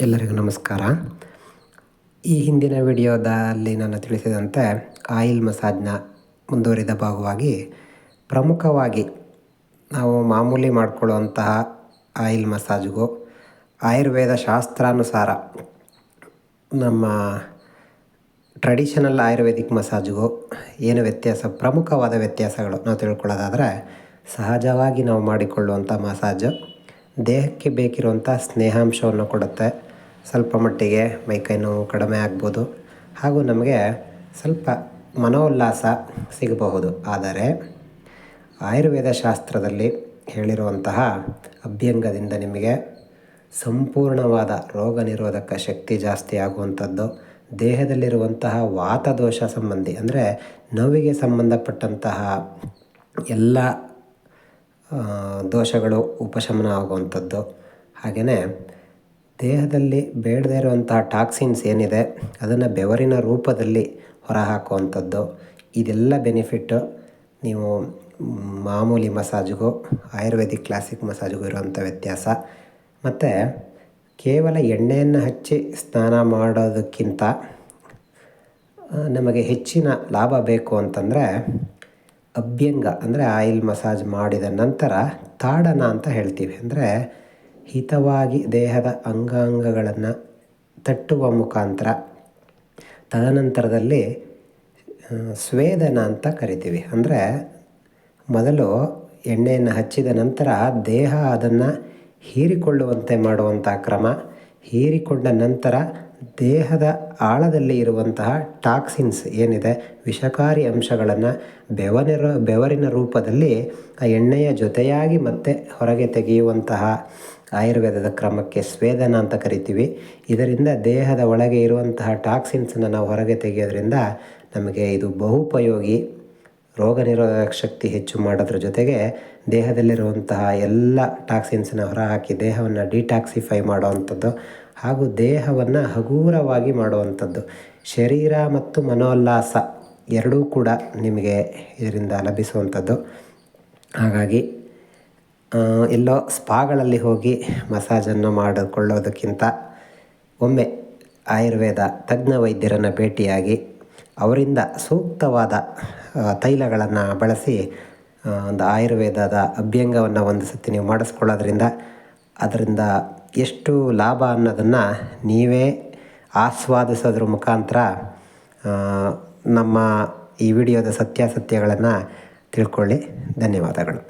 ಎಲ್ಲರಿಗೂ ನಮಸ್ಕಾರ. ಈ ಹಿಂದಿನ ವಿಡಿಯೋದಲ್ಲಿ ನಾನು ತಿಳಿಸಿದಂತೆ ಆಯಿಲ್ ಮಸಾಜ್ನ ಮುಂದುವರಿದ ಭಾಗವಾಗಿ ಪ್ರಮುಖವಾಗಿ ನಾವು ಮಾಮೂಲಿ ಮಾಡಿಕೊಳ್ಳುವಂತಹ ಆಯಿಲ್ ಮಸಾಜ್ಗೂ ಆಯುರ್ವೇದ ಶಾಸ್ತ್ರಾನುಸಾರ ನಮ್ಮ ಟ್ರೆಡಿಷನಲ್ ಆಯುರ್ವೇದಿಕ್ ಮಸಾಜ್ಗೂ ಏನು ವ್ಯತ್ಯಾಸ, ಪ್ರಮುಖವಾದ ವ್ಯತ್ಯಾಸಗಳು ನಾವು ತಿಳ್ಕೊಳ್ಳೋದಾದರೆ ಸಹಜವಾಗಿ ನಾವು ಮಾಡಿಕೊಳ್ಳುವಂಥ ಮಸಾಜು ದೇಹಕ್ಕೆ ಬೇಕಿರುವಂಥ ಸ್ನೇಹಾಂಶವನ್ನು ಕೊಡುತ್ತೆ. ಸ್ವಲ್ಪ ಮಟ್ಟಿಗೆ ಮೈಕೈ ನೋವು ಕಡಿಮೆ ಆಗ್ಬೋದು. ಹಾಗೂ ನಮಗೆ ಸ್ವಲ್ಪ ಮನೋಲ್ಲಾಸ ಸಿಗಬಹುದು. ಆದರೆ ಆಯುರ್ವೇದ ಶಾಸ್ತ್ರದಲ್ಲಿ ಹೇಳಿರುವಂತಹ ಅಭ್ಯಂಗದಿಂದ ನಿಮಗೆ ಸಂಪೂರ್ಣವಾದ ರೋಗ ನಿರೋಧಕ ಶಕ್ತಿ ಜಾಸ್ತಿ ಆಗುವಂಥದ್ದು, ದೇಹದಲ್ಲಿರುವಂತಹ ವಾತದೋಷ ಸಂಬಂಧಿ, ಅಂದರೆ ನೋವಿಗೆ ಸಂಬಂಧಪಟ್ಟಂತಹ ಎಲ್ಲ ದೋಷಗಳು ಉಪಶಮನ ಆಗುವಂಥದ್ದು. ಹಾಗೆಯೇ ದೇಹದಲ್ಲಿ ಬೇಡದೇ ಇರುವಂತಹ ಟಾಕ್ಸಿನ್ಸ್ ಏನಿದೆ, ಅದನ್ನು ಬೆವರಿನ ರೂಪದಲ್ಲಿ ಹೊರಹಾಕುವಂಥದ್ದು. ಇದೆಲ್ಲ ಬೆನಿಫಿಟ್ಟು ನೀವು ಮಾಮೂಲಿ ಮಸಾಜ್ಗೂ, ಆಯುರ್ವೇದಿಕ್ ಕ್ಲಾಸಿಕ್ ಮಸಾಜ್ಗೂ ಇರುವಂಥ ವ್ಯತ್ಯಾಸ. ಮತ್ತು ಕೇವಲ ಎಣ್ಣೆಯನ್ನು ಹಚ್ಚಿ ಸ್ನಾನ ಮಾಡೋದಕ್ಕಿಂತ ನಮಗೆ ಹೆಚ್ಚಿನ ಲಾಭ ಬೇಕು ಅಂತಂದರೆ ಅಭ್ಯಂಗ, ಅಂದರೆ ಆಯಿಲ್ ಮಸಾಜ್ ಮಾಡಿದ ನಂತರ ತಾಡನ ಅಂತ ಹೇಳ್ತೀವಿ. ಅಂದರೆ ಹಿತವಾಗಿ ದೇಹದ ಅಂಗಾಂಗಗಳನ್ನು ತಟ್ಟುವ ಮುಖಾಂತರ ತದನಂತರದಲ್ಲಿ ಸ್ವೇದನ ಅಂತ ಕರಿತೀವಿ. ಅಂದರೆ ಮೊದಲು ಎಣ್ಣೆಯನ್ನು ಹಚ್ಚಿದ ನಂತರ ದೇಹ ಅದನ್ನು ಹೀರಿಕೊಳ್ಳುವಂತೆ ಮಾಡುವಂಥ ಕ್ರಮ. ಹೀರಿಕೊಂಡ ನಂತರ ದೇಹದ ಆಳದಲ್ಲಿ ಇರುವಂತಹ ಟಾಕ್ಸಿನ್ಸ್ ಏನಿದೆ, ವಿಷಕಾರಿ ಅಂಶಗಳನ್ನು ಬೆವರಿನ ಬೆವರಿನ ರೂಪದಲ್ಲಿ ಆ ಎಣ್ಣೆಯ ಜೊತೆಯಾಗಿ ಮತ್ತೆ ಹೊರಗೆ ತೆಗೆಯುವಂತಹ ಆಯುರ್ವೇದದ ಕ್ರಮಕ್ಕೆ ಸ್ವೇದನ ಅಂತ ಕರಿತೀವಿ. ಇದರಿಂದ ದೇಹದ ಒಳಗೆ ಇರುವಂತಹ ಟಾಕ್ಸಿನ್ಸನ್ನು ನಾವು ಹೊರಗೆ ತೆಗೆಯೋದ್ರಿಂದ ನಮಗೆ ಇದು ಬಹುಪಯೋಗಿ, ರೋಗ ನಿರೋಧಕ ಶಕ್ತಿ ಹೆಚ್ಚು ಮಾಡೋದ್ರ ಜೊತೆಗೆ ದೇಹದಲ್ಲಿರುವಂತಹ ಎಲ್ಲ ಟಾಕ್ಸಿನ್ಸನ್ನ ಹೊರಹಾಕಿ ದೇಹವನ್ನು ಡಿಟಾಕ್ಸಿಫೈ ಮಾಡುವಂಥದ್ದು ಹಾಗೂ ದೇಹವನ್ನು ಹಗೂರವಾಗಿ ಮಾಡುವಂಥದ್ದು. ಶರೀರ ಮತ್ತು ಮನೋಲ್ಲಾಸ ಎರಡೂ ಕೂಡ ನಿಮಗೆ ಇದರಿಂದ ಲಭಿಸುವಂಥದ್ದು. ಹಾಗಾಗಿ ಎಲ್ಲೋ ಸ್ಪಾಗಳಲ್ಲಿ ಹೋಗಿ ಮಸಾಜನ್ನು ಮಾಡಿಕೊಳ್ಳೋದಕ್ಕಿಂತ ಒಮ್ಮೆ ಆಯುರ್ವೇದ ತಜ್ಞ ವೈದ್ಯರನ್ನು ಭೇಟಿಯಾಗಿ ಅವರಿಂದ ಸೂಕ್ತವಾದ ತೈಲಗಳನ್ನು ಬಳಸಿ ಒಂದು ಆಯುರ್ವೇದದ ಅಭ್ಯಂಗವನ್ನು ಒಂದು ಸತಿ ನೀವು ಮಾಡಿಸ್ಕೊಳ್ಳೋದ್ರಿಂದ ಅದರಿಂದ ಎಷ್ಟು ಲಾಭ ಅನ್ನೋದನ್ನು ನೀವೇ ಆಸ್ವಾದಿಸೋದ್ರ ಮುಖಾಂತರ ನಮ್ಮ ಈ ವಿಡಿಯೋದ ಸತ್ಯಾಸತ್ಯಗಳನ್ನು ತಿಳ್ಕೊಳ್ಳಿ. ಧನ್ಯವಾದಗಳು.